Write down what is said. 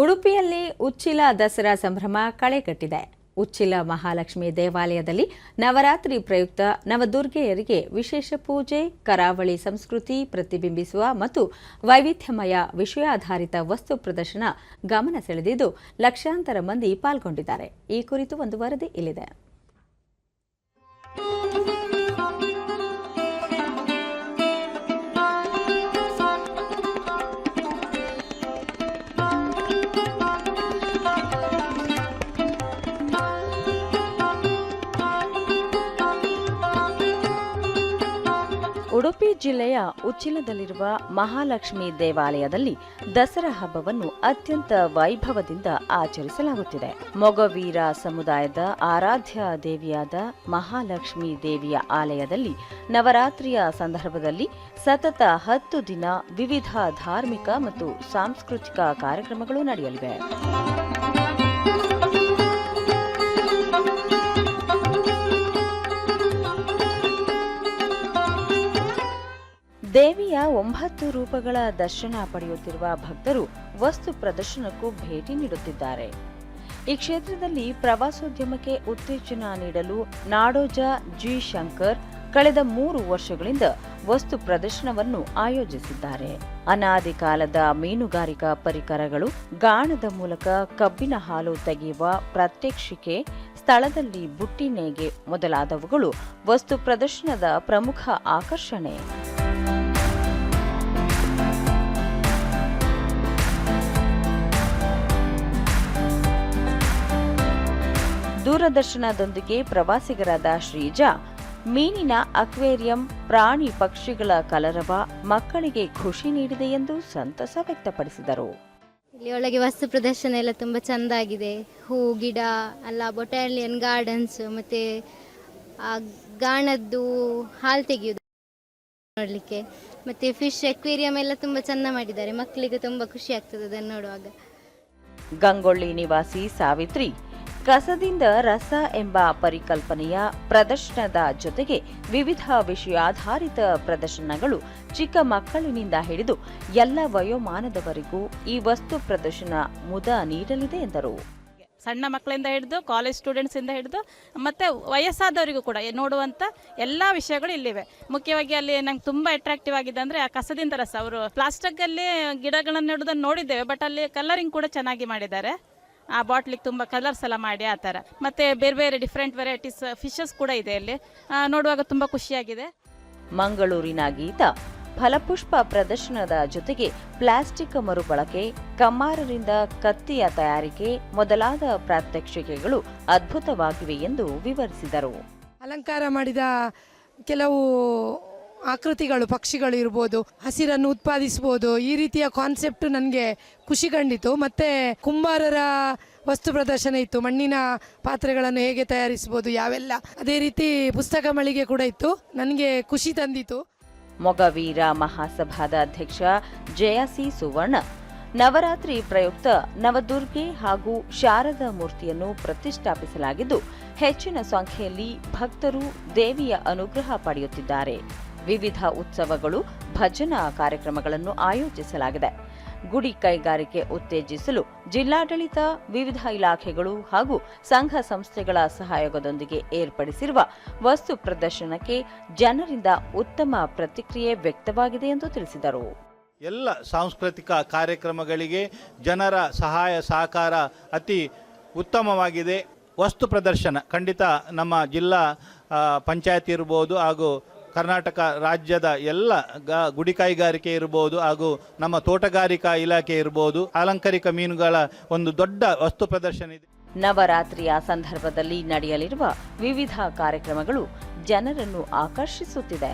ಉಡುಪಿಯಲ್ಲಿ ಉಚ್ಚಿಲ ದಸರಾ ಸಂಭ್ರಮ ಕಳೆಗಟ್ಟಿದೆ. ಉಚ್ಚಿಲ ಮಹಾಲಕ್ಷ್ಮಿ ದೇವಾಲಯದಲ್ಲಿ ನವರಾತ್ರಿ ಪ್ರಯುಕ್ತ ನವದುರ್ಗೆಯರಿಗೆ ವಿಶೇಷ ಪೂಜೆ, ಕರಾವಳಿ ಸಂಸ್ಕೃತಿ ಪ್ರತಿಬಿಂಬಿಸುವ ಮತ್ತು ವೈವಿಧ್ಯಮಯ ವಿಷಯಾಧಾರಿತ ವಸ್ತು ಪ್ರದರ್ಶನ ಗಮನ ಸೆಳೆದಿದ್ದು ಲಕ್ಷಾಂತರ ಮಂದಿ ಪಾಲ್ಗೊಂಡಿದ್ದಾರೆ. ಈ ಕುರಿತು ಒಂದು ವರದಿ ಇಲ್ಲಿದೆ. ಉಡುಪಿ ಜಿಲ್ಲೆಯ ಉಚ್ಚಿಲದಲ್ಲಿರುವ ಮಹಾಲಕ್ಷ್ಮಿ ದೇವಾಲಯದಲ್ಲಿ ದಸರಾ ಹಬ್ಬವನ್ನು ಅತ್ಯಂತ ವೈಭವದಿಂದ ಆಚರಿಸಲಾಗುತ್ತಿದೆ. ಮೊಗವೀರ ಸಮುದಾಯದ ಆರಾಧ್ಯ ದೇವಿಯಾದ ಮಹಾಲಕ್ಷ್ಮಿ ದೇವಿಯ ಆಲಯದಲ್ಲಿ ನವರಾತ್ರಿಯ ಸಂದರ್ಭದಲ್ಲಿ ಸತತ ಹತ್ತು ದಿನ ವಿವಿಧ ಧಾರ್ಮಿಕ ಮತ್ತು ಸಾಂಸ್ಕೃತಿಕ ಕಾರ್ಯಕ್ರಮಗಳು ನಡೆಯಲಿವೆ. ದೇವಿಯ ಒಂಬತ್ತು ರೂಪಗಳ ದರ್ಶನ ಪಡೆಯುತ್ತಿರುವ ಭಕ್ತರು ವಸ್ತು ಪ್ರದರ್ಶನಕ್ಕೂ ಭೇಟಿ ನೀಡುತ್ತಿದ್ದಾರೆ. ಈ ಕ್ಷೇತ್ರದಲ್ಲಿ ಪ್ರವಾಸೋದ್ಯಮಕ್ಕೆ ಉತ್ತೇಜನ ನೀಡಲು ನಾಡೋಜ ಜಿ ಶಂಕರ್ ಕಳೆದ ಮೂರು ವರ್ಷಗಳಿಂದ ವಸ್ತು ಪ್ರದರ್ಶನವನ್ನು ಆಯೋಜಿಸಿದ್ದಾರೆ. ಅನಾದಿ ಕಾಲದ ಮೀನುಗಾರಿಕಾ ಪರಿಕರಗಳು ಗಾಣದ ಮೂಲಕ ಕಬ್ಬಿನ ಹಾಲು ತೆಗೆಯುವ ಪ್ರಾತ್ಯಕ್ಷಿಕೆ, ಸ್ಥಳದಲ್ಲಿ ಬುಟ್ಟಿ ನೇಗೆ ಮೊದಲಾದವುಗಳು ವಸ್ತು ಪ್ರದರ್ಶನದ ಪ್ರಮುಖ ಆಕರ್ಷಣೆ. ದೂರದರ್ಶನದೊಂದಿಗೆ ಪ್ರವಾಸಿಗರಾದ ಶ್ರೀಜಾ ಮೀನಿನ ಅಕ್ವೇರಿಯಂ ಪ್ರಾಣಿ ಪಕ್ಷಿಗಳ ಕಲರವ ಮಕ್ಕಳಿಗೆ ಖುಷಿ ನೀಡಿದೆ ಎಂದು ಸಂತಸ ವ್ಯಕ್ತಪಡಿಸಿದರು. ಇಲ್ಲಿ ಒಳಗೆ ವಸ್ತು ಪ್ರದರ್ಶನ ಎಲ್ಲ ತುಂಬ ಚೆಂದ ಆಗಿದೆ. ಹೂ ಗಿಡ ಅಲ್ಲ ಬೊಟಾಲಿಯನ್ ಗಾರ್ಡನ್ಸ್ ಮತ್ತೆ ಆ ಗಾಣದ್ದು ಹಾಲು ತೆಗೆಯೋದು ನೋಡಲಿಕ್ಕೆ. ಮತ್ತೆ ಫಿಶ್ ಅಕ್ವೇರಿಯಂ ಎಲ್ಲ ತುಂಬ ಚೆಂದ ಮಾಡಿದ್ದಾರೆ. ಮಕ್ಕಳಿಗೆ ತುಂಬ ಖುಷಿ ಆಗ್ತದೆ ಅದನ್ನು ನೋಡುವಾಗ. ಗಂಗೊಳ್ಳಿ ನಿವಾಸಿ ಸಾವಿತ್ರಿ ಕಸದಿಂದ ರಸ ಎಂಬ ಪರಿಕಲ್ಪನೆಯ ಪ್ರದರ್ಶನದ ಜೊತೆಗೆ ವಿವಿಧ ವಿಷಯಾಧಾರಿತ ಪ್ರದರ್ಶನಗಳು ಚಿಕ್ಕ ಮಕ್ಕಳಿನಿಂದ ಹಿಡಿದು ಎಲ್ಲ ವಯೋಮಾನದವರೆಗೂ ಈ ವಸ್ತು ಪ್ರದರ್ಶನ ಮುದ ನೀಡಲಿದೆ ಎಂದರು. ಸಣ್ಣ ಮಕ್ಕಳಿಂದ ಹಿಡಿದು ಕಾಲೇಜ್ ಸ್ಟೂಡೆಂಟ್ಸಿಂದ ಹಿಡಿದು, ಮತ್ತು ವಯಸ್ಸಾದವರಿಗೂ ಕೂಡ ನೋಡುವಂತ ಎಲ್ಲ ವಿಷಯಗಳು ಇಲ್ಲಿವೆ. ಮುಖ್ಯವಾಗಿ ಅಲ್ಲಿ ನಂಗೆ ತುಂಬ ಅಟ್ರಾಕ್ಟಿವ್ ಆಗಿದೆ ಅಂದರೆ ಆ ಕಸದಿಂದ ರಸ. ಅವರು ಪ್ಲಾಸ್ಟಿಕ್ಕಲ್ಲಿ ಗಿಡಗಳನ್ನು ನೆಡೋದನ್ನು ನೋಡಿದ್ದೇವೆ ಬಟ್ ಅಲ್ಲಿ ಕಲರಿಂಗ್ ಕೂಡ ಚೆನ್ನಾಗಿ ಮಾಡಿದ್ದಾರೆ. ಆ ಬಾಟ್ಲಿಗೆ ತುಂಬ ಕಲರ್ಸ್ ಎಲ್ಲ ಮಾಡಿ ಆ ಥರ. ಮತ್ತು ಬೇರೆ ಬೇರೆ ಡಿಫ್ರೆಂಟ್ ವೆರೈಟೀಸ್ ಫಿಶಸ್ ಕೂಡ ಇದೆ ಅಲ್ಲಿ ಆ, ನೋಡುವಾಗ ತುಂಬ ಖುಷಿಯಾಗಿದೆ. ಮಂಗಳೂರಿನ ಗೀತ ಫಲಪುಷ್ಪ ಪ್ರದರ್ಶನದ ಜೊತೆಗೆ ಪ್ಲಾಸ್ಟಿಕ್ ಮರುಬಳಕೆ ಕಮ್ಮಾರರಿಂದ ಕತ್ತಿಯ ತಯಾರಿಕೆ ಮೊದಲಾದ ಪ್ರಾತ್ಯಕ್ಷಿಕೆಗಳು ಅದ್ಭುತವಾಗಿವೆ ಎಂದು ವಿವರಿಸಿದರು. ಅಲಂಕಾರ ಮಾಡಿದ ಕೆಲವು ಆಕೃತಿಗಳು, ಪಕ್ಷಿಗಳು ಇರ್ಬೋದು, ಹಸಿರನ್ನು ಉತ್ಪಾದಿಸ್ಬೋದು, ಈ ರೀತಿಯ ಕಾನ್ಸೆಪ್ಟ್ ನನಗೆ ಖುಷಿ ಕಂಡಿತು. ಮತ್ತೆ ಕುಂಬಾರರ ವಸ್ತು ಪ್ರದರ್ಶನ ಇತ್ತು. ಮಣ್ಣಿನ ಪಾತ್ರೆಗಳನ್ನು ಹೇಗೆ ತಯಾರಿಸ್ಬೋದು, ಯಾವೆಲ್ಲ. ಅದೇ ರೀತಿ ಪುಸ್ತಕ ಮಳಿಗೆ ಕೂಡ ಇತ್ತು. ನನಗೆ ಖುಷಿ ತಂದಿತು. ಮೊಗವೀರ ಮಹಾಸಭಾದ ಅಧ್ಯಕ್ಷ ಜಯಸಿ ಸುವರ್ಣ, ನವರಾತ್ರಿ ಪ್ರಯುಕ್ತ ನವದುರ್ಗೆ ಹಾಗೂ ಶಾರದಾ ಮೂರ್ತಿಯನ್ನು ಪ್ರತಿಷ್ಠಾಪಿಸಲಾಗಿದ್ದು, ಹೆಚ್ಚಿನ ಸಂಖ್ಯೆಯಲ್ಲಿ ಭಕ್ತರು ದೇವಿಯ ಅನುಗ್ರಹ ಪಡೆಯುತ್ತಿದ್ದಾರೆ. ವಿವಿಧ ಉತ್ಸವಗಳು, ಭಜನಾ ಕಾರ್ಯಕ್ರಮಗಳನ್ನು ಆಯೋಜಿಸಲಾಗಿದೆ. ಗುಡಿ ಕೈಗಾರಿಕೆ ಉತ್ತೇಜಿಸಲು ಜಿಲ್ಲಾಡಳಿತ ವಿವಿಧ ಇಲಾಖೆಗಳು ಹಾಗೂ ಸಂಘ ಸಂಸ್ಥೆಗಳ ಸಹಯೋಗದೊಂದಿಗೆ ಏರ್ಪಡಿಸಿರುವ ವಸ್ತು ಪ್ರದರ್ಶನಕ್ಕೆ ಜನರಿಂದ ಉತ್ತಮ ಪ್ರತಿಕ್ರಿಯೆ ವ್ಯಕ್ತವಾಗಿದೆ ಎಂದು ತಿಳಿಸಿದರು. ಎಲ್ಲ ಸಾಂಸ್ಕೃತಿಕ ಕಾರ್ಯಕ್ರಮಗಳಿಗೆ ಜನರ ಸಹಾಯ, ಸಹಕಾರ ಅತಿ ಉತ್ತಮವಾಗಿದೆ. ವಸ್ತು ಪ್ರದರ್ಶನ ಖಂಡಿತ ನಮ್ಮ ಜಿಲ್ಲಾ ಪಂಚಾಯತ್ ಇರ್ಬೋದು ಹಾಗೂ ಕರ್ನಾಟಕ ರಾಜ್ಯದ ಎಲ್ಲ ಗುಡಿ ಕೈಗಾರಿಕೆ ಇರ್ಬೋದು ಹಾಗೂ ನಮ್ಮ ತೋಟಗಾರಿಕಾ ಇಲಾಖೆ ಇರ್ಬೋದು. ಅಲಂಕಾರಿಕ ಮೀನುಗಳ ಒಂದು ದೊಡ್ಡ ವಸ್ತು ಪ್ರದರ್ಶನ ಇದೆ. ನವರಾತ್ರಿಯ ಸಂದರ್ಭದಲ್ಲಿ ನಡೆಯಲಿರುವ ವಿವಿಧ ಕಾರ್ಯಕ್ರಮಗಳು ಜನರನ್ನು ಆಕರ್ಷಿಸುತ್ತಿದೆ.